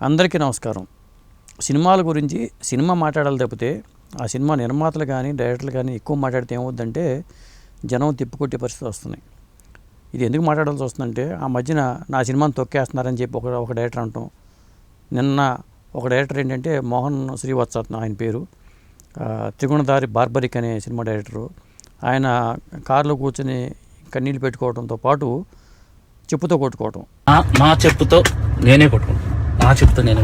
అందరికీ నమస్కారం. సినిమాల గురించి సినిమా మాట్లాడాలి తప్పితే ఆ సినిమా నిర్మాతలు కానీ డైరెక్టర్లు కానీ ఎక్కువ మాట్లాడితే ఏమవుద్దంటే జనం తిప్పికొట్టే పరిస్థితి వస్తున్నాయి ఇది ఎందుకు మాట్లాడాల్సి వస్తుందంటే ఆ మధ్యన నా సినిమాని తొక్కేస్తున్నారని చెప్పి ఒక ఒక డైరెక్టర్ అంటాం నిన్న ఒక డైరెక్టర్ ఏంటంటే మోహన్ శ్రీవత్సత్న ఆయన పేరు. త్రిగుణధారి బార్బరిక్ అనే సినిమా డైరెక్టరు. ఆయన కారులో కూర్చొని కన్నీళ్ళు పెట్టుకోవడంతో పాటు చెప్పుతో కొట్టుకోవటం. నా చెప్పుతో నేనే కొట్టుకుంటాను నా నేను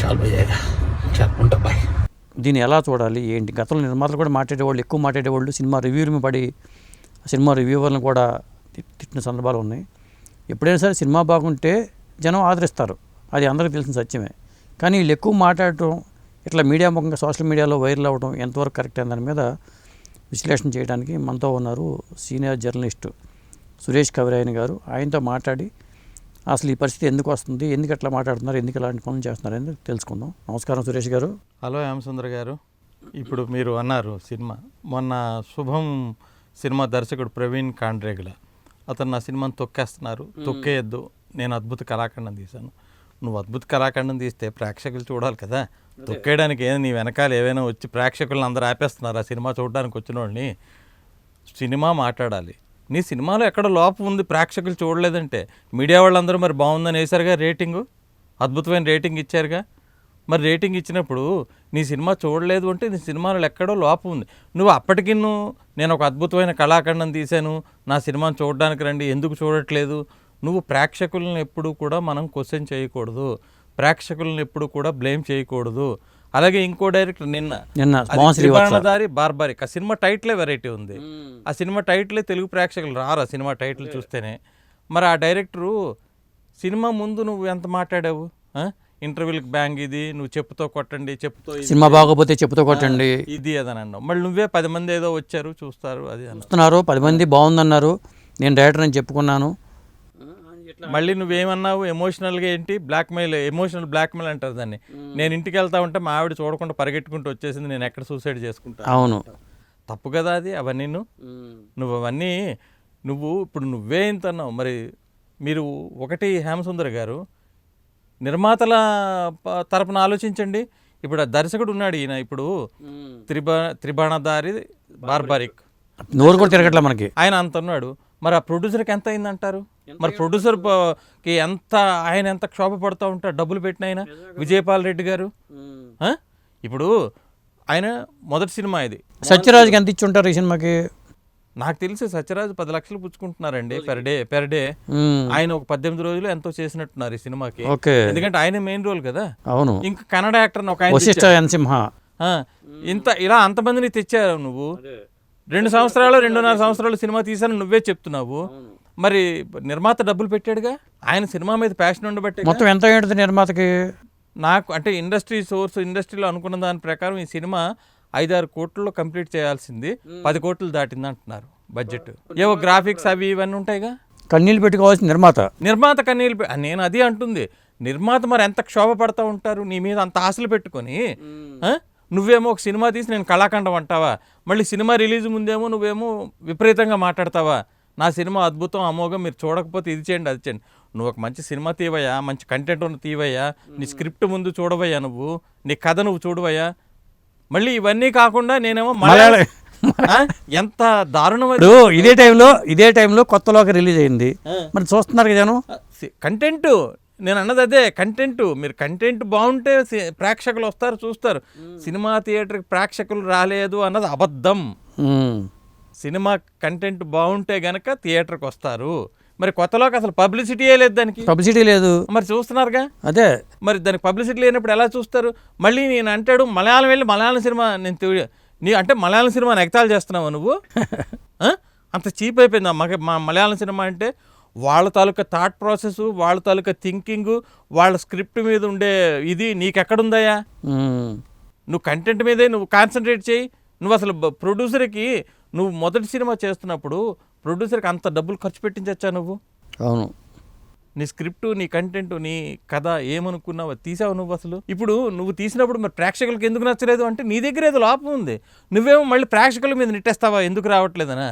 చాలా కొట్టుకుంటాను చాలు ఉంటా బాయ్. దీన్ని ఎలా చూడాలి? ఏంటి? గతంలో నిర్మాతలు కూడా మాట్లాడేవాళ్ళు ఎక్కువ మాట్లాడేవాళ్ళు సినిమా రివ్యూలు పడి సినిమా రివ్యూవర్లను కూడా తిట్టిన సందర్భాలు ఉన్నాయి. ఎప్పుడైనా సరే సినిమా బాగుంటే జనం ఆదరిస్తారు. అది అందరికీ తెలిసిన సత్యమే. కానీ వీళ్ళు ఎక్కువ మాట్లాడటం ఇట్లా మీడియా ముఖంగా సోషల్ మీడియాలో వైరల్ అవ్వడం ఎంతవరకు కరెక్ట్ అనే దాని మీద విశ్లేషణ చేయడానికి మనతో ఉన్నారు సీనియర్ జర్నలిస్టు సురేష్ కవిరాయన్ గారు. ఆయనతో మాట్లాడి అసలు ఈ పరిస్థితి ఎందుకు వస్తుంది? ఎందుకు అట్లా మాట్లాడుతున్నారు? ఎందుకు ఇలాంటి పనులు చేస్తున్నారు? అనేది తెలుసుకుందాం. నమస్కారం సురేష్ గారు. హలో యామసుందర్ గారు. ఇప్పుడు మీరు అన్నారు సినిమా. మొన్న శుభం సినిమా దర్శకుడు ప్రవీణ్ కాండ్రేగుల. అతను నా సినిమాని తొక్కేస్తున్నారు. తొక్కేయద్దు. నేను అద్భుత కళాఖండం తీశాను. నువ్వు అద్భుత కళాఖండం తీస్తే ప్రేక్షకులు చూడాలి కదా. తొక్కేయడానికి ఏం నీ వెనకాల ఏవైనా వచ్చి ప్రేక్షకులను అందరూ ఆపేస్తున్నారు. ఆ సినిమా చూడడానికి వచ్చిన వాళ్ళని సినిమా మాట్లాడాలి. నీ సినిమాలో ఎక్కడ లోపం ఉంది? ప్రేక్షకులు చూడలేదంటే మీడియా వాళ్ళందరూ మరి బాగుందని వేశారుగా రేటింగు? అద్భుతమైన రేటింగ్ ఇచ్చారుగా? మరి రేటింగ్ ఇచ్చినప్పుడు నీ సినిమా చూడలేదు అంటే నీ సినిమాలో ఎక్కడో లోపం ఉంది. నువ్వు అప్పటికి నేను ఒక అద్భుతమైన కళాఖండం తీశాను నా సినిమాను చూడడానికి రండి ఎందుకు చూడట్లేదు? నువ్వు ప్రేక్షకులను ఎప్పుడు కూడా మనం క్వశ్చన్ చేయకూడదు. ప్రేక్షకులను ఎప్పుడు కూడా బ్లేమ్ చేయకూడదు. అలాగే ఇంకో డైరెక్టర్ నిన్న నిన్న బార్బారిక్ ఆ సినిమా టైటిలే వెరైటీ ఉంది. ఆ సినిమా టైటిలే తెలుగు ప్రేక్షకులు రారు ఆ సినిమా టైటిల్ చూస్తేనే. మరి ఆ డైరెక్టరు సినిమా ముందు నువ్వు ఎంత మాట్లాడావు? ఆ? ఇంటర్వ్యూలకు బ్యాంగ్ ఇది నువ్వు చెప్పుతో కొట్టండి చెప్పుతో సినిమా బాగోపోతే చెప్పుతో కొట్టండి. ఇది అదని అన్నావు. మళ్ళీ నువ్వే పది మంది ఏదో వచ్చారు చూస్తారు అది చూస్తున్నారు పది మంది బాగుందన్నారు. నేను డైరెక్టర్ అని చెప్పుకున్నాను. మళ్ళీ నువ్వేమన్నావు ఎమోషనల్గా ఏంటి? బ్లాక్మెయిల్ ఎమోషనల్ బ్లాక్మెయిల్ అంటారు దాన్ని. నేను ఇంటికి వెళ్తా ఉంటే మా ఆవిడ చూడకుండా పరిగెట్టుకుంటూ వచ్చేసింది నేను ఎక్కడ సూసైడ్ చేసుకుంటా? అవును. తప్పు కదా అది అవన్నీ నువ్వు. అవన్నీ నువ్వు ఇప్పుడు నువ్వే ఇంత అన్నావు. మరి మీరు ఒకటి హేమసుందర్ గారు నిర్మాతల ప- తరపున ఆలోచించండి. ఇప్పుడు ఆ దర్శకుడు ఉన్నాడు ఈయన ఇప్పుడు. త్రిబా త్రిబాణధారి బార్బారిక్. నోరు కూడా తిరగట్లే మనకి. ఆయన అంత ఉన్నాడు. మరి ఆ ప్రొడ్యూసర్కి ఎంత అయిందంటారు? మరి ప్రొడ్యూసర్కి ఎంత ఆయన ఎంత క్షోభ పడుతూ ఉంటారు డబ్బులు పెట్టిన ఆయన? విజయపాల్ రెడ్డి గారు? ఆ? ఇప్పుడు ఆయన మొదటి సినిమా ఇది. సత్యరాజుకి ఎంత ఇచ్చి ఉంటారు ఈ సినిమాకి? నాకు తెలిసి సత్యరాజు పది లక్షలు పుచ్చుకుంటున్నారండి పెర్ డే పెర్ డే. ఆయన ఒక పద్దెనిమిది రోజులు ఎంతో చేసినట్టున్నారు ఈ సినిమాకి. ఎందుకంటే ఆయన మెయిన్ రోల్ కదా. అవును. ఇంకా కన్నడ యాక్టర్ ఒక ఆయన ఇంత ఇలా అంతమందిని తెచ్చారు నువ్వు. రెండు సంవత్సరాలు రెండున్నర సంవత్సరాలు సినిమా తీసాను నువ్వే చెప్తున్నావు. మరి నిర్మాత డబ్బులు పెట్టాడుగా? ఆయన సినిమా మీద ప్యాషన్ ఉండబట్టే మొత్తం ఎంత ఏంటిది నిర్మాతకి? నాకు అంటే ఇండస్ట్రీ సోర్స్ ఇండస్ట్రీలో అనుకున్న దాని ప్రకారం ఈ సినిమా ఐదారు కోట్లలో కంప్లీట్ చేయాల్సింది. పది కోట్లు దాటింది అంటున్నారు బడ్జెట్ ఏవో గ్రాఫిక్స్ అవి ఇవన్నీ ఉంటాయిగా? కన్నీళ్ళు పెట్టుకోవాల్సిన నిర్మాత. నిర్మాత కన్నీళ్ళు నేను అది అంటుంది. నిర్మాత మరి ఎంత క్షోభ పడతా ఉంటారు? నీ మీద అంత ఆశలు పెట్టుకొని? నువ్వేమో ఒక సినిమా తీసి నేను కళాఖండం అంటావా? మళ్ళీ సినిమా రిలీజ్ ముందేమో నువ్వేమో విపరీతంగా మాట్లాడతావా? నా సినిమా అద్భుతం అమోఘం మీరు చూడకపోతే ఇది చేయండి అది చేయండి. నువ్వు ఒక మంచి సినిమా తీవయ్యా మంచి కంటెంట్ ఉన్న తీవయ్యా నీ స్క్రిప్ట్ ముందు చూడవయ్యా నువ్వు నీ కథ నువ్వు చూడవయ్యా. మళ్ళీ ఇవన్నీ కాకుండా నేనేమో మలయాళ? ఎంత దారుణం ఇదే టైంలో ఇదే టైంలో కొత్తలోకి రిలీజ్ అయింది. మరి చూస్తున్నారు కదా కంటెంట్ నేను అన్నది అదే కంటెంట్ మీరు కంటెంట్ బాగుంటే ప్రేక్షకులు వస్తారు చూస్తారు. సినిమా థియేటర్కి ప్రేక్షకులు రాలేదు అన్నది అబద్ధం. సినిమా కంటెంట్ బాగుంటే గనక థియేటర్కి వస్తారు. మరి కొత్తలోకి అసలు పబ్లిసిటీయే లేదు దానికి. పబ్లిసిటీ లేదు. మరి చూస్తున్నారుగా? అదే. మరి దానికి పబ్లిసిటీ లేనప్పుడు ఎలా చూస్తారు? మళ్ళీ నేను అంటాడు మలయాళం వెళ్ళి మలయాళం సినిమా నేను నీ అంటే మలయాళం సినిమా ఎగతాలు చేస్తున్నావా నువ్వు? అంత చీప్ అయిపోయింది. మగ మా మలయాళం సినిమా అంటే వాళ్ళ తాలూకా థాట్ ప్రాసెస్ వాళ్ళ తాలూకా థింకింగ్ వాళ్ళ స్క్రిప్ట్ మీద ఉండే ఇది నీకెక్కడుందయ్యా? మ్మ్. నువ్వు కంటెంట్ మీదే నువ్వు కాన్సన్ట్రేట్ చేయి. నువ్వు అసలు ప్రొడ్యూసర్కి నువ్వు మొదటి సినిమా చేస్తున్నప్పుడు ప్రొడ్యూసర్కి అంత డబ్బులు ఖర్చు పెట్టించచ్చా నువ్వు? అవును. నీ స్క్రిప్ట్ నీ కంటెంట్ నీ కథ ఏమనుకున్నావు తీసావు నువ్వు అసలు? ఇప్పుడు నువ్వు తీసినప్పుడు మరి ప్రేక్షకులకు ఎందుకు నచ్చలేదు అంటే నీ దగ్గర ఏదో లోపం ఉంది. నువ్వేమో మళ్ళీ ప్రేక్షకుల మీద నెట్టేస్తావా? ఎందుకు రావట్లేదనా.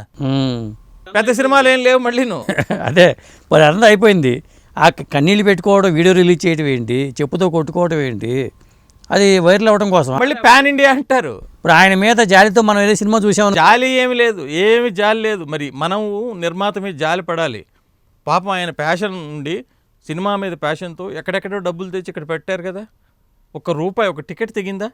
పెద్ద సినిమాలు ఏం లేవు మళ్ళీ నువ్వు. అదే మరి అంతా అయిపోయింది. ఆ కన్నీళ్ళు పెట్టుకోవడం వీడియో రిలీజ్ చేయడం ఏంటి? చెప్పుతో కొట్టుకోవడం ఏంటి? అది వైరల్ అవ్వడం కోసం. మళ్ళీ పాన్ ఇండియా అంటారు. ఇప్పుడు ఆయన మీద జాలితో మనం ఏదో సినిమా చూసామని జాలి ఏమి లేదు ఏమి జాలి లేదు. మరి మనం నిర్మాత మీద జాలి పడాలి. పాపం ఆయన ప్యాషన్ నుండి సినిమా మీద ప్యాషన్తో ఎక్కడెక్కడో డబ్బులు తెచ్చి ఇక్కడ పెట్టారు కదా. ఒక రూపాయి ఒక టికెట్ తెగిందా.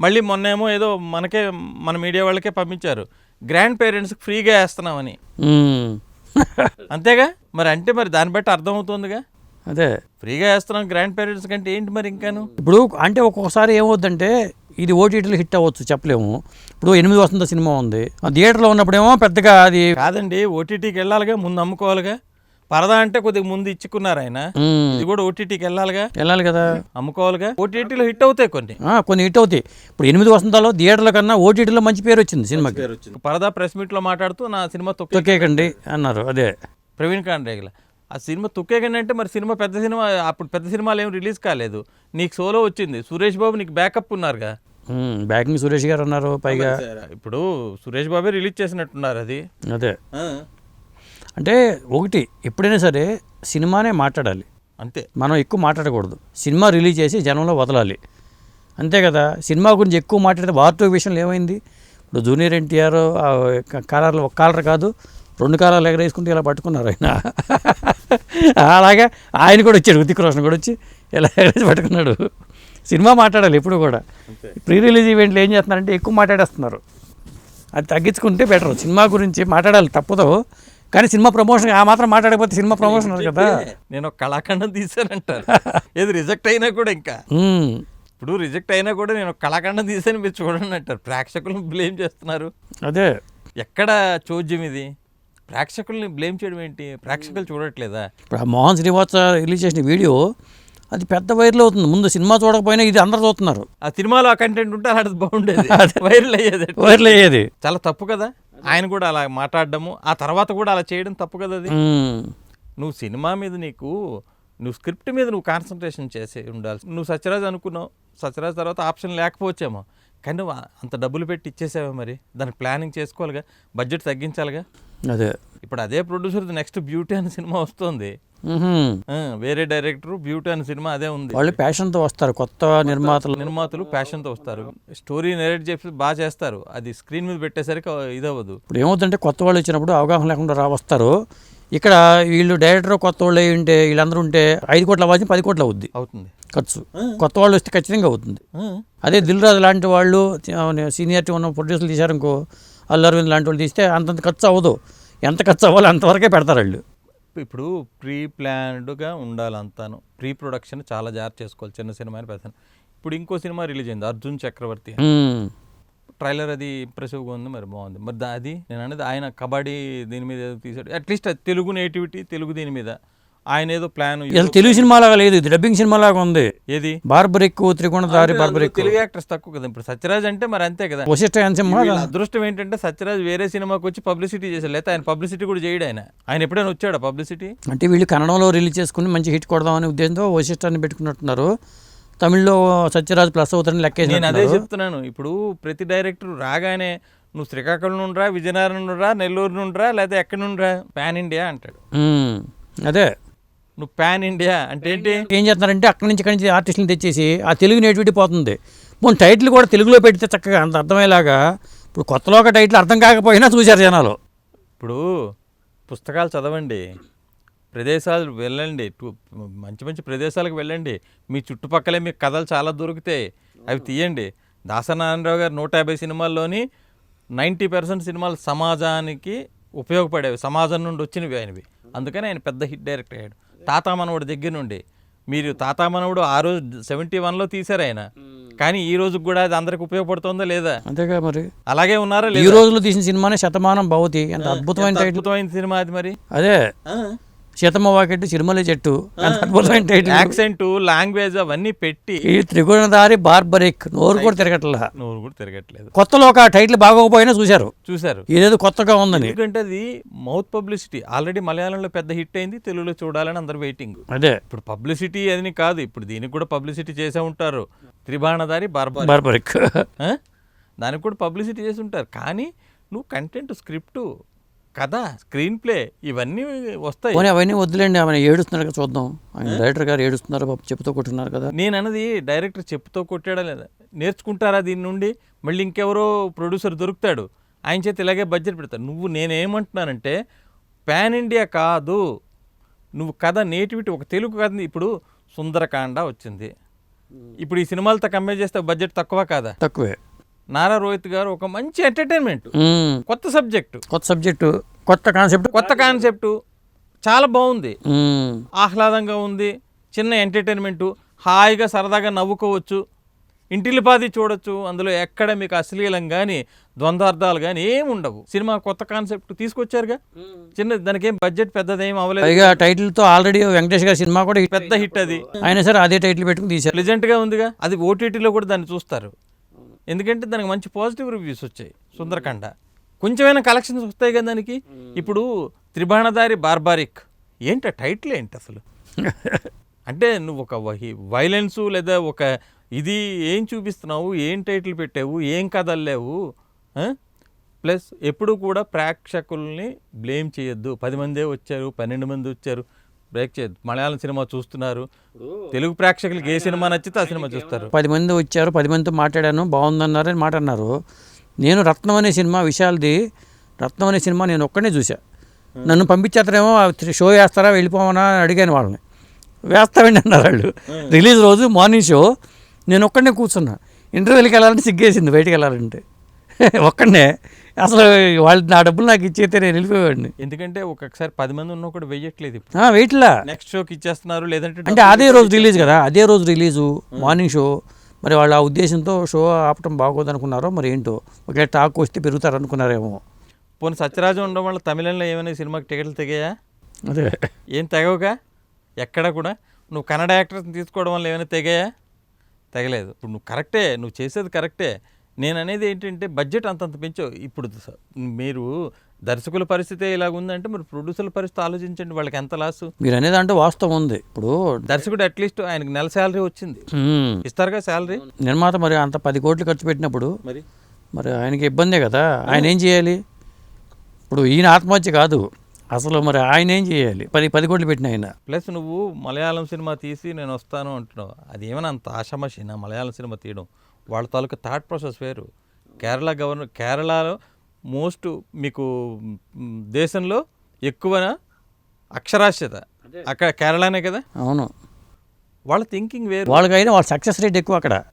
మళ్ళీ మొన్నేమో ఏదో మనకే మన మీడియా వాళ్ళకే పంపించారు. గ్రాండ్ పేరెంట్స్కి ఫ్రీగా వేస్తున్నామని. అంతేగా? మరి అంటే మరి దాన్ని బట్టి అర్థమవుతుందిగా? అదే. ఫ్రీగా వేస్తున్నాం గ్రాండ్ పేరెంట్స్ కంటే ఏంటి మరి ఇంకాను? ఇప్పుడు అంటే ఒక్కొక్కసారి ఏమవుద్దంటే ఇది ఓటీటీలో హిట్ అవ్వచ్చు చెప్పలేము. ఇప్పుడు ఎనిమిది వసంత సినిమా ఉంది. ఆ థియేటర్లో ఉన్నప్పుడేమో పెద్దగా అది కాదండి ఓటీటీకి వెళ్ళాలిగా ముందు అమ్ముకోవాలిగా. పరదా అంటే కొద్దిగా ముందు ఇచ్చుకున్నారు ఆయన. ఇది కూడా ఓటీటీకి వెళ్ళాలిగా. వెళ్ళాలి కదా. అమ్ముకోవాలిగా. ఓటీటీలో హిట్ అవుతాయి కొన్ని. ఆ, కొన్ని హిట్ అవుతాయి. ఇప్పుడు ఎనిమిది వసంతాల్లో థియేటర్ల కన్నా ఓటీటీలో మంచి పేరు వచ్చింది సినిమాకి. పరదా ప్రెస్ మీట్లో మాట్లాడుతూ నా సినిమా తొక్కే తొక్కేయకండి అన్నారు. అదే. ప్రవీణ్ కాండ్రేగల ఆ సినిమా తొక్కేకండి అంటే మరి సినిమా పెద్ద సినిమా అప్పుడు పెద్ద సినిమాలు ఏం రిలీజ్ కాలేదు. నీకు సోలో వచ్చింది. సురేష్ బాబు నీకు బ్యాకప్ ఉన్నారుగా? బ్యాకింగ్ సురేష్ గారు అన్నారు పైగా. ఇప్పుడు సురేష్ బాబే రిలీజ్ చేసినట్టున్నారు అది. అదే. అంటే ఒకటి ఎప్పుడైనా సరే సినిమానే మాట్లాడాలి. అంతే. మనం ఎక్కువ మాట్లాడకూడదు. సినిమా రిలీజ్ చేసి జనంలో వదలాలి. అంతే కదా. సినిమా గురించి ఎక్కువ మాట్లాడితే వార్తో విషయంలో ఏమైంది? ఇప్పుడు జూనియర్ ఎన్టీఆర్ కాలర్లు ఒక కాలర్ కాదు రెండు కాలాలు ఎగరేసుకుంటే ఇలా పట్టుకున్నారు ఆయన. అలాగే ఆయన కూడా వచ్చాడు ఉతిక్ రోషన్ కూడా వచ్చి ఇలా ఎగరేసి పట్టుకున్నాడు. సినిమా మాట్లాడాలి ఎప్పుడు కూడా. ప్రీ రిలీజ్ ఈవెంట్లు ఏం చేస్తున్నారంటే ఎక్కువ మాట్లాడేస్తున్నారు. అది తగ్గించుకుంటే బెటర్. సినిమా గురించి మాట్లాడాలి తప్పదు. కానీ సినిమా ప్రమోషన్ ఆ మాత్రం మాట్లాడకపోతే సినిమా ప్రమోషన్ కదా. నేను ఒక కళాఖండం తీశానంటారు. ఏది రిజెక్ట్ అయినా కూడా ఇంకా. ఇప్పుడు రిజెక్ట్ అయినా కూడా నేను కళాఖండం తీసాను మీరు చూడండి అంటారు. ప్రేక్షకులను బ్లేమ్ చేస్తున్నారు. అదే. ఎక్కడ చోద్యం ఇది? ప్రేక్షకుల్ని బ్లేమ్ చేయడం ఏంటి? ప్రేక్షకులు చూడట్లేదా? ఇప్పుడు ఆ మోహన్ శ్రీవాత్స రిలీజ్ చేసిన వీడియో అది పెద్ద వైరల్ అవుతుంది. ముందు సినిమా చూడకపోయినా ఇది అందరు చూస్తున్నారు. ఆ సినిమాలో ఆ కంటెంట్ ఉంటే అలాంటి బాగుండేది. వైరల్ అయ్యేది. వైరల్ అయ్యేది. చాలా తప్పు కదా? ఆయన కూడా అలా మాట్లాడడము ఆ తర్వాత కూడా అలా చేయడం తప్పు కదా అది. నువ్వు సినిమా మీద నీకు నువ్వు స్క్రిప్ట్ మీద నువ్వు కాన్సన్ట్రేషన్ చేసి ఉండాలి నువ్వు సత్యరాజ్ అనుకున్నావు. సత్యరాజ్ తర్వాత ఆప్షన్ లేకపోవచ్చేమో. కానీ నువ్వు అంత డబ్బులు పెట్టి ఇచ్చేసావా మరి. దానికి ప్లానింగ్ చేసుకోవాలిగా. బడ్జెట్ తగ్గించాలిగా. అదే. ఇప్పుడు అదే ప్రొడ్యూసర్ నెక్స్ట్ బ్యూటీ అనే సినిమా వస్తుంది. వేరే డైరెక్టర్ బ్యూటీ అనే సినిమా అదే ఉంది. వాళ్ళు ప్యాషన్తో వస్తారు కొత్త నిర్మాతలు. నిర్మాతలు ప్యాషన్తో వస్తారు. స్టోరీ నెరేట్ చేసి బాగా చేస్తారు. అది స్క్రీన్ మీద పెట్టేసరికి ఇదవ్వదు. ఇప్పుడు ఏమవుతుందంటే కొత్త వాళ్ళు వచ్చినప్పుడు అవగాహన లేకుండా రా వస్తారు. ఇక్కడ వీళ్ళు డైరెక్టర్ కొత్త వాళ్ళు అయి ఉంటే వీళ్ళందరూ ఉంటే ఐదు కోట్ల అవ్వాలి పది కోట్లు అవుద్ది. అవుతుంది. ఖర్చు. కొత్త వాళ్ళు వస్తే ఖచ్చితంగా అవుతుంది. అదే దిల్ రాజు లాంటి వాళ్ళు సీనియారిటీ ఉన్న ప్రొడ్యూసర్లు తీశారనుకో అల్లు అరవింద్ లాంటి వాళ్ళు తీస్తే అంతంత ఖర్చు అవ్వదు. ఎంత ఖర్చు అవ్వాలి అంతవరకే పెడతారు వాళ్ళు. ఇప్పుడు ప్రీ ప్లాన్డ్గా ఉండాలి అంతాను ప్రీ ప్రొడక్షన్ చాలా జాగ్రత్త చేసుకోవాలి. చిన్న సినిమా అని పెద్ద. ఇప్పుడు ఇంకో సినిమా రిలీజ్ అయింది అర్జున్ చక్రవర్తి. ట్రైలర్ అది ఇంప్రెసివ్గా ఉంది మరి బాగుంది. మరి అది నేను అనేది ఆయన కబడ్డీ దీని మీద ఏదో తీసాడు అట్లీస్ట్ తెలుగు నేటివిటీ తెలుగు దీని మీద. ఆయన ఏదో ప్లాన్ తెలుగు సినిమా లాగా లేదు ఇది డబ్బింగ్ సినిమా లాగా ఉంది. ఏది? బార్బరిక్ త్రికోణదారి బార్బరిక్ తెలుగు యాక్టర్స్ తక్కువ కదా. ఇప్పుడు సత్యరాజ్ అంటే మరి అంతే కదా. అదృష్టం ఏంటంటే సత్యరాజ్ వేరే సినిమాకి వచ్చి పబ్లిసిటీ చేశారు లేకపోతే ఆయన పబ్లిసిటీ కూడా చేయడు ఆయన. ఆయన ఎప్పుడైనా వచ్చాడా పబ్లిసిటీ అంటే వీళ్ళు కన్నడంలో రిలీజ్ చేసుకుని మంచి హిట్ కొడదామనే ఉద్దేశంతో వశిష్ఠాన్ని పెట్టుకున్నట్టున్నారు. తమిళ్ళో సత్యరాజ్ ప్లస్ అవుతారని నేను అదే చెప్తున్నాను. ఇప్పుడు ప్రతి డైరెక్టర్ రాగానే నువ్వు శ్రీకాకుళం నుండిరా విజయనగరం నుండిరా నెల్లూరు నుండిరా లేదా ఎక్కడి నుండిరా? పాన్ ఇండియా అంటాడు. అదే. నువ్వు పాన్ ఇండియా అంటే ఏంటి? ఏం చేస్తున్నారంటే అక్కడి నుంచి ఇక్కడి నుంచి ఆర్టిస్టులను తెచ్చేసి ఆ తెలుగు నేటివిటీ పోతుంది. పోనీ టైటిల్ కూడా తెలుగులో పెడితే చక్కగా అంత అర్థమయ్యేలాగా ఇప్పుడు కొత్తలో ఒక టైటిల్ అర్థం కాకపోయినా చూశారు జనాలు. ఇప్పుడు పుస్తకాలు చదవండి. ప్రదేశాలు వెళ్ళండి. మంచి మంచి ప్రదేశాలకు వెళ్ళండి. మీ చుట్టుపక్కలే మీకు కథలు చాలా దొరుకుతాయి. అవి తీయండి. దాసనారాయణరావు గారు నూట యాభై సినిమాల్లోని నైంటీ పర్సెంట్ సినిమాలు సమాజానికి ఉపయోగపడేవి. సమాజం నుండి వచ్చినవి ఆయనవి. అందుకని ఆయన పెద్ద హిట్ డైరెక్టర్ అయ్యాడు. తాతా మనవడి దగ్గర నుండి. మీరు తాతా మనవడు ఆ రోజు సెవెంటీ వన్లో తీశారు ఆయన. కానీ ఈ రోజుకి కూడా అది అందరికి ఉపయోగపడుతుందా లేదా? అంతేగా మరి. అలాగే ఉన్నారా ఈ లేదా? రోజుల్లో తీసిన సినిమానే శతమానం భవతి. ఎంత అద్భుతమైన అద్భుతమైన సినిమా అది మరి? అదే. సీతమ్మ వాకెట్టు చిరుమల చెట్టు యాక్సెంట్ లాంగ్వేజ్ అవన్నీ పెట్టి ఈ త్రిగుణదారి బార్బరిక్ నోరు కూడా తిరగట్లా. నోరు కూడా తిరగట్లేదు. కొత్తలో ఒక టైటిల్ బాగోకపోయినా చూశారు. చూశారు. ఇదేదో కొత్తగా ఉందని. ఎందుకంటే అది మౌత్ పబ్లిసిటీ ఆల్రెడీ మలయాళంలో పెద్ద హిట్ అయింది తెలుగులో చూడాలని అందరు వెయిటింగ్ అదే. ఇప్పుడు పబ్లిసిటీ అని కాదు ఇప్పుడు దీనికి కూడా పబ్లిసిటీ చేసే ఉంటారు. త్రిబాణదారి బార్బార్ బార్బరిక్ దానికి కూడా పబ్లిసిటీ చేసి ఉంటారు. కానీ నువ్వు కంటెంట్ స్క్రిప్టు కథ స్క్రీన్ ప్లే ఇవన్నీ వస్తాయి. పోనీ అవన్నీ వద్దులేండి ఆమె ఏడుస్తున్నారు కదా చూద్దాం. ఆయన డైరెక్టర్ గారు ఏడుస్తున్నారు పాపం చెప్పుతో కొట్టున్నారు కదా. నేను అన్నది డైరెక్టర్ చెప్పుతో కొట్టాడా లేదా. నేర్చుకుంటారా దీని నుండి? మళ్ళీ ఇంకెవరో ప్రొడ్యూసర్ దొరుకుతాడు. ఆయన చేతి ఇలాగే బడ్జెట్ పెడతాడు. నువ్వు నేనేమంటున్నానంటే పాన్ ఇండియా కాదు. నువ్వు కథ నేటివిటీ ఒక తెలుగు కథ ఇప్పుడు సుందరకాండ వచ్చింది. ఇప్పుడు ఈ సినిమాలతో కంపేర్ చేస్తే బడ్జెట్ తక్కువ కాదా? తక్కువే. నారా రోహిత్ గారు ఒక మంచి ఎంటర్టైన్మెంట్. కొత్త సబ్జెక్టు కొత్త సబ్జెక్టు కొత్త కాన్సెప్ట్ కొత్త కాన్సెప్టు చాలా బాగుంది. ఆహ్లాదంగా ఉంది. చిన్న ఎంటర్టైన్మెంటు హాయిగా సరదాగా నవ్వుకోవచ్చు. ఇంటిల్లిపాది చూడొచ్చు. అందులో ఎక్కడ మీకు అశ్లీలం కానీ ద్వంద్వార్థాలు కానీ ఏం ఉండవు. సినిమా కొత్త కాన్సెప్ట్ తీసుకొచ్చారుగా? చిన్న దానికి ఏం బడ్జెట్ పెద్దదేం అవ్వలేదు. పైగా టైటిల్తో ఆల్రెడీ వెంకటేష్ గారి సినిమా కూడా. పెద్ద హిట్ అది. ఆయన సరే అదే టైటిల్ పెట్టుకుని తీశారు. ప్లెజెంట్గా ఉందిగా. అది ఓటీటీలో కూడా దాన్ని చూస్తారు. ఎందుకంటే దానికి మంచి పాజిటివ్ రివ్యూస్ వచ్చాయి. సుందరకాండ. కొంచెమైనా కలెక్షన్స్ వస్తాయి కదా దానికి? ఇప్పుడు త్రిబాణదారి బార్బారిక్. ఏంటి టైటిల్ ఏంటి అసలు? అంటే నువ్వు ఒక వైలెన్స్ లేదా ఒక ఇది ఏం చూపిస్తున్నావు? ఏం టైటిల్ పెట్టావు? ఏం కథ అల్లావు ప్లస్ ఎప్పుడు కూడా ప్రేక్షకుల్ని బ్లేమ్ చేయొద్దు. పది మందే వచ్చారు పన్నెండు మంది వచ్చారు. బ్రేక్ చేయొద్దు మలయాళం సినిమా చూస్తున్నారు. తెలుగు ప్రేక్షకులకి ఏ సినిమా నచ్చితే ఆ సినిమా చూస్తారు. పది మంది వచ్చారు పది మందితో మాట్లాడాను బాగుందన్నారు అని మాట అన్నారు నేను రత్నం అనే సినిమా విశాల్ది రత్నం అనే సినిమా నేను ఒక్కనే చూసా నన్ను పంపించేస్తారేమో షో వేస్తారా వెళ్ళిపోమనా అని అడిగాను వాళ్ళని. వేస్తామండి అన్నారు వాళ్ళు. రిలీజ్ రోజు మార్నింగ్ షో నేను ఒక్కడనే కూర్చున్నా. ఇంటర్వ్యూకి వెళ్ళాలంటే సిగ్గేసింది బయటికి వెళ్ళాలంటే. ఒక్కడనే. అసలు వాళ్ళు నా డబ్బులు నాకు ఇచ్చేస్తే నేను వెళ్ళిపోయేవాడిని. ఎందుకంటే ఒక్కొక్కసారి పది మంది ఉన్నా కూడా వెయ్యట్లేదు వెయిట్లా నెక్స్ట్ షోకి ఇచ్చేస్తున్నారు లేదంటే అంటే అదే రోజు రిలీజ్ కదా అదే రోజు రిలీజు మార్నింగ్ షో. మరి వాళ్ళ ఆ ఉద్దేశంతో షో ఆపటం బాగోదు అనుకున్నారో మరి ఏంటో. ఒకే టాక్ వస్తే పెరుగుతారు అనుకున్నారేమో పోనీ సత్యరాజు ఉండడం వల్ల తమిళంలో ఏమైనా సినిమాకి టికెట్లు తెగాయా? అదే. ఏం తెగవుగా ఎక్కడ కూడా? నువ్వు కన్నడ యాక్టర్స్ని తీసుకోవడం వల్ల ఏమైనా తెగాయా? తెగలేదు. ఇప్పుడు నువ్వు కరెక్టే నువ్వు చేసేది కరెక్టే. నేను అనేది ఏంటంటే బడ్జెట్ అంతంత పెంచావు ఇప్పుడు మీరు దర్శకుల పరిస్థితి ఇలాగ ఉందంటే మరి ప్రొడ్యూసర్ల పరిస్థితి ఆలోచించండి. వాళ్ళకి ఎంత లాసు మీరు అనేది అంటే వాస్తవం ఉంది. ఇప్పుడు దర్శకుడు అట్లీస్ట్ ఆయనకి నెల శాలరీ వచ్చింది. ఇస్తారుగా శాలరీ నిర్మాత మరి అంత పది కోట్లు ఖర్చు పెట్టినప్పుడు మరి? మరి ఆయనకి ఇబ్బందే కదా. ఆయన ఏం చేయాలి? ఇప్పుడు ఈయన ఆత్మహత్య కాదు. అసలు మరి ఆయన ఏం చేయాలి? పది పది కోట్లు పెట్టిన ఆయన. ప్లస్ నువ్వు మలయాళం సినిమా తీసి నేను వస్తాను అంటున్నావు. అది ఏమైనా అంత ఆషామాషినా? మలయాళం సినిమా తీయడం. వాళ్ళ తాలూకా థాట్ ప్రాసెస్ వేరు. కేరళ గవర్నర్ కేరళలో మోస్ట్ మీకు దేశంలో ఎక్కువ అక్షరాస్యత. అక్కడ కేరళనే కదా? అవును. వాళ్ళ థింకింగ్ వేరు. వాళ్ళకైనా వాళ్ళ సక్సెస్ రేట్ ఎక్కువ అక్కడ?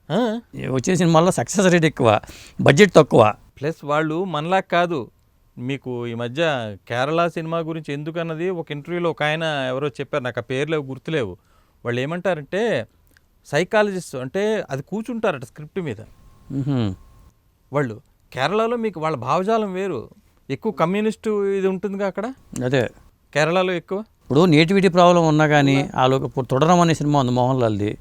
వచ్చే సినిమాల్లో సక్సెస్ రేట్ ఎక్కువ బడ్జెట్ తక్కువ. ప్లస్ వాళ్ళు మనలా కాదు. మీకు ఈ మధ్య కేరళ సినిమా గురించి ఎందుకన్నది ఒక ఇంటర్వ్యూలో ఒక ఆయన ఎవరో చెప్పారు. నాకు ఆ పేర్లేవు గుర్తులేవు. వాళ్ళు ఏమంటారంటే సైకాలజిస్ట్ అంటే అది కూర్చుంటారట స్క్రిప్ట్ మీద. వాళ్ళు కేరళలో మీకు వాళ్ళ భావజాలం వేరు. ఎక్కువ కమ్యూనిస్టు ఇది ఉంటుందిగా అక్కడ? అదే. కేరళలో ఎక్కువ? ఇప్పుడు నేటివిటీ ప్రాబ్లం ఉన్నా కానీ వాళ్ళు ఇప్పుడు తొడరం అనే సినిమా ఉంది మోహన్ లాల్ది.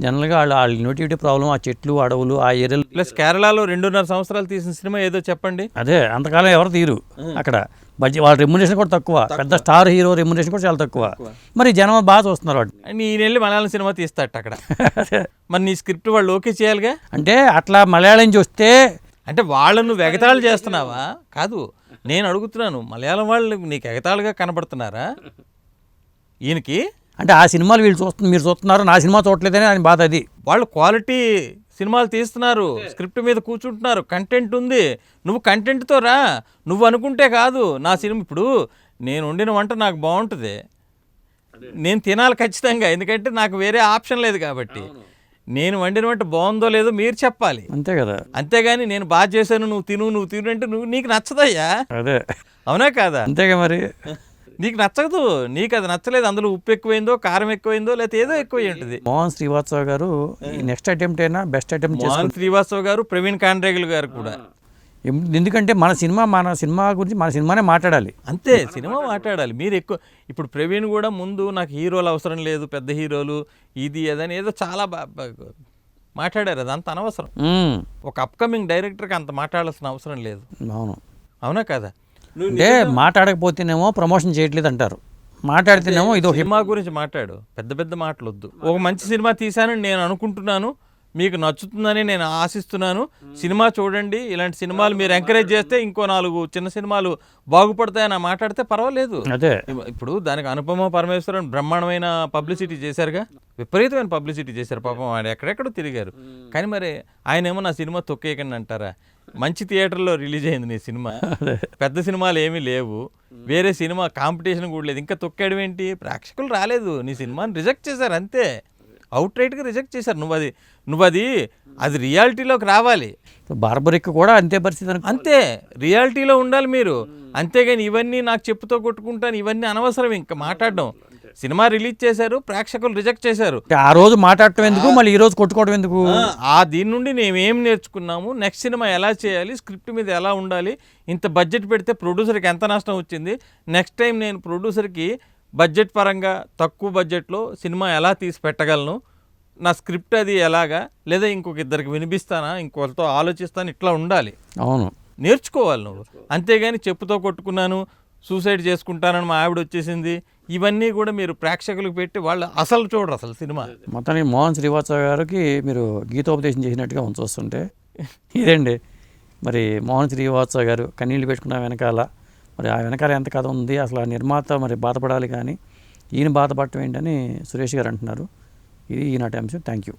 జనరల్గా వాళ్ళ వాళ్ళ నేటివిటీ ప్రాబ్లం ఆ చెట్లు అడవులు ఆ ఏరియాలు ప్లస్ కేరళలో రెండున్నర సంవత్సరాలు తీసిన సినిమా ఏదో చెప్పండి? అదే అంతకాలం ఎవరు తీరు అక్కడ. బడ్జెట్ వాళ్ళ రెమ్యునేషన్ కూడా తక్కువ. పెద్ద స్టార్ హీరో రెమ్యునేషన్ కూడా చాలా తక్కువ. మరి జనం బాగా చూస్తున్నారు వాటిని అండ్ ఈయన వెళ్ళి మలయాళం సినిమా తీస్తాట అక్కడ. మరి నీ స్క్రిప్ట్ వాళ్ళు ఓకే చేయాలిగా? అంటే అట్లా మలయాళం చూస్తే అంటే వాళ్ళను ఎగతాళి చేస్తున్నావా? కాదు నేను అడుగుతున్నాను మలయాళం వాళ్ళు నీకు ఎగతాళిగా కనబడుతున్నారా? ఈయనకి? అంటే ఆ సినిమాలు వీళ్ళు చూస్తున్నారు మీరు చూస్తున్నారు నా సినిమా చూడలేదని ఆయన బాధ అది. వాళ్ళు క్వాలిటీ సినిమాలు తీస్తున్నారు స్క్రిప్ట్ మీద కూర్చుంటున్నారు కంటెంట్ ఉంది. నువ్వు కంటెంట్తో రా. నువ్వు అనుకుంటే కాదు. నా సినిమా ఇప్పుడు నేను వండిన వంట నాకు బాగుంటుంది. నేను తినాలి ఖచ్చితంగా. ఎందుకంటే నాకు వేరే ఆప్షన్ లేదు కాబట్టి. నేను వండిన వంట బాగుందో లేదో మీరు చెప్పాలి. అంతే కదా. అంతేగాని నేను బాగా చేశాను నువ్వు తిను నువ్వు తిను అంటే నువ్వు నీకు నచ్చదయ్యా? అదే. అవునా కాదా? అంతేగా మరి. నీకు నచ్చదు నీకు అది నచ్చలేదు అందులో ఉప్పు ఎక్కువైందో కారం ఎక్కువైందో లేకపోతే ఏదో ఎక్కువై ఉంటుంది. మోహన్ శ్రీవాత్సవ్ గారు నెక్స్ట్ అటెంప్ట్ అయినా బెస్ట్ అటెంప్ట్ మోహన్ శ్రీవాస్తవ్ గారు ప్రవీణ్ కాండ్రేగులు గారు కూడా. ఎందుకంటే మన సినిమా మన సినిమా గురించి మన సినిమానే మాట్లాడాలి. అంతే సినిమా మాట్లాడాలి. మీరు ఎక్కువ ఇప్పుడు ప్రవీణ్ కూడా ముందు నాకు హీరోలు అవసరం లేదు పెద్ద హీరోలు ఇది అదని ఏదో చాలా మాట్లాడారు. అది అంత అనవసరం. ఒక అప్కమింగ్ డైరెక్టర్కి అంత మాట్లాడాల్సిన అవసరం లేదు. అవును. అవునా కదా? అంటే మాట్లాడకపోతేనేమో ప్రమోషన్ చేయట్లేదు అంటారు మాట్లాడితేనేమో ఇది సినిమా గురించి మాట్లాడు. పెద్ద పెద్ద మాటలు వద్దు ఒక మంచి సినిమా తీశానని నేను అనుకుంటున్నాను. మీకు నచ్చుతుందని నేను ఆశిస్తున్నాను. సినిమా చూడండి. ఇలాంటి సినిమాలు మీరు ఎంకరేజ్ చేస్తే ఇంకో నాలుగు చిన్న సినిమాలు బాగుపడతాయని మాట్లాడితే పర్వాలేదు. అదే. ఇప్పుడు దానికి అనుపమ పరమేశ్వరన్ బ్రహ్మాండమైన పబ్లిసిటీ చేశారుగా. విపరీతమైన పబ్లిసిటీ చేశారు. పాపం ఆయన ఎక్కడెక్కడో తిరిగారు. కానీ మరి ఆయన ఏమో నా సినిమా తొక్కేయకండి అంటారా? మంచి థియేటర్లో రిలీజ్ అయింది నీ సినిమా. పెద్ద సినిమాలు ఏమీ లేవు. వేరే సినిమా కాంపిటీషన్ కూడా లేదు. ఇంకా తొక్కేయడం ఏంటి? ప్రేక్షకులు రాలేదు. నీ సినిమాని రిజెక్ట్ చేశారు అంతే. అవుట్ రైట్గా రిజెక్ట్ చేశారు. నువ్వు అది నువ్వు అది అది రియాలిటీలోకి రావాలి బార్బరిక్ కూడా అంతే పరిస్థితి అంతే. రియాలిటీలో ఉండాలి మీరు. అంతేగాని ఇవన్నీ నాకు చెప్పుతో కొట్టుకుంటాను ఇవన్నీ అనవసరం. ఇంకా మాట్లాడడం. సినిమా రిలీజ్ చేశారు ప్రేక్షకులు రిజెక్ట్ చేశారు. ఆ రోజు మాట్లాడటం ఎందుకు? మళ్ళీ ఈ రోజు కొట్టుకోవడం ఎందుకు? ఆ, ఆ దీని నుండి మేము ఏం నేర్చుకున్నాము? నెక్స్ట్ సినిమా ఎలా చేయాలి? స్క్రిప్ట్ మీద ఎలా ఉండాలి? ఇంత బడ్జెట్ పెడితే ప్రొడ్యూసర్కి ఎంత నష్టం వచ్చింది? నెక్స్ట్ టైం నేను ప్రొడ్యూసర్కి బడ్జెట్ పరంగా తక్కువ బడ్జెట్లో సినిమా ఎలా తీసి పెట్టగలను? నా స్క్రిప్ట్ అది ఎలాగా? లేదా ఇంకొక ఇద్దరికి వినిపిస్తానా? ఇంకొకరితో ఆలోచిస్తాను? ఇట్లా ఉండాలి. అవును. నేర్చుకోవాలి నువ్వు. అంతేగాని చెప్పుతో కొట్టుకున్నాను సూసైడ్ చేసుకుంటానని మా ఆవిడ వచ్చేసింది. ఇవన్నీ కూడా మీరు ప్రేక్షకులకు పెట్టి వాళ్ళు అసలు చూడరు అసలు సినిమా. మొత్తానికి మోహన్ శ్రీవాత్సవ గారికి మీరు గీతోపదేశం చేసినట్టుగా ఉంచొస్తుంటే ఇదండి. మరి మోహన్ శ్రీవాత్సవ గారు కన్నీళ్ళు పెట్టుకున్న వెనకాల మరి ఆ వెనకాల ఎంత కథ ఉంది అసలు ఆ నిర్మాత మరి బాధపడాలి కానీ ఈయన బాధపడటం ఏంటని సురేష్ గారు అంటున్నారు. ఇది ఈనాటి అంశం. Thank you